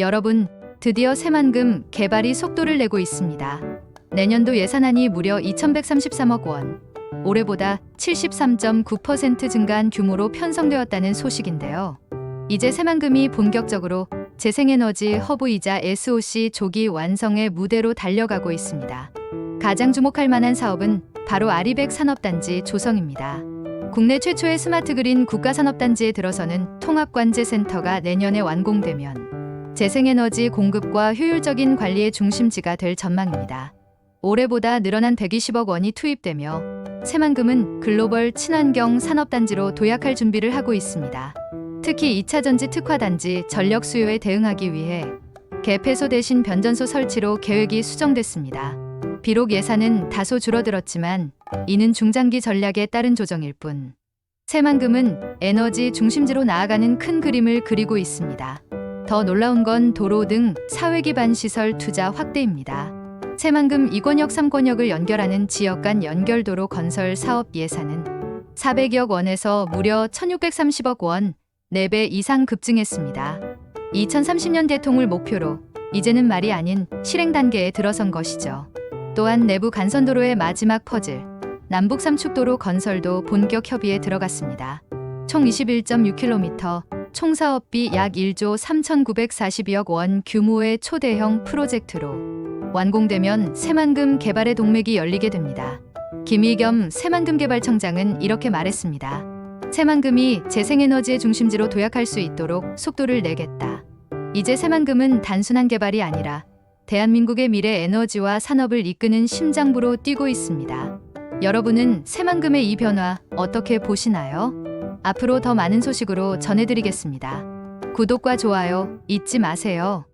여러분, 드디어 새만금 개발이 속도를 내고 있습니다. 내년도 예산안이 무려 2,133억 원. 올해보다 73.9% 증가한 규모로 편성되었다는 소식인데요. 이제 새만금이 본격적으로 재생에너지 허브이자 SOC 조기 완성의 무대로 달려가고 있습니다. 가장 주목할 만한 사업은 바로 아리백 산업단지 조성입니다. 국내 최초의 스마트 그린 국가산업단지에 들어서는 통합관제센터가 내년에 완공되면 재생에너지 공급과 효율적인 관리의 중심지가 될 전망입니다. 올해보다 늘어난 120억 원이 투입되며 새만금은 글로벌 친환경 산업단지로 도약할 준비를 하고 있습니다. 특히 2차 전지 특화단지 전력 수요에 대응하기 위해 개폐소 대신 변전소 설치로 계획이 수정됐습니다. 비록 예산은 다소 줄어들었지만 이는 중장기 전략에 따른 조정일 뿐. 새만금은 에너지 중심지로 나아가는 큰 그림을 그리고 있습니다. 더 놀라운 건 도로 등 사회 기반 시설 투자 확대입니다. 새만금 이권역 3권역을 연결하는 지역 간 연결도로 건설 사업 예산은 400여 원에서 무려 1630억 원, 4배 이상 급증했습니다. 2030년 대통을 목표로 이제는 말이 아닌 실행 단계에 들어선 것이죠. 또한 내부 간선도로의 마지막 퍼즐, 남북 삼축도로 건설도 본격 협의에 들어갔습니다. 총 21.6km, 총 사업비 약 1조 3,942억 원 규모의 초대형 프로젝트로 완공되면 새만금 개발의 동맥이 열리게 됩니다. 김희겸 새만금 개발청장은 이렇게 말했습니다. 새만금이 재생에너지의 중심지로 도약할 수 있도록 속도를 내겠다. 이제 새만금은 단순한 개발이 아니라 대한민국의 미래 에너지와 산업을 이끄는 심장부로 뛰고 있습니다. 여러분은 새만금의 이 변화 어떻게 보시나요? 앞으로 더 많은 소식으로 전해드리겠습니다. 구독과 좋아요 잊지 마세요.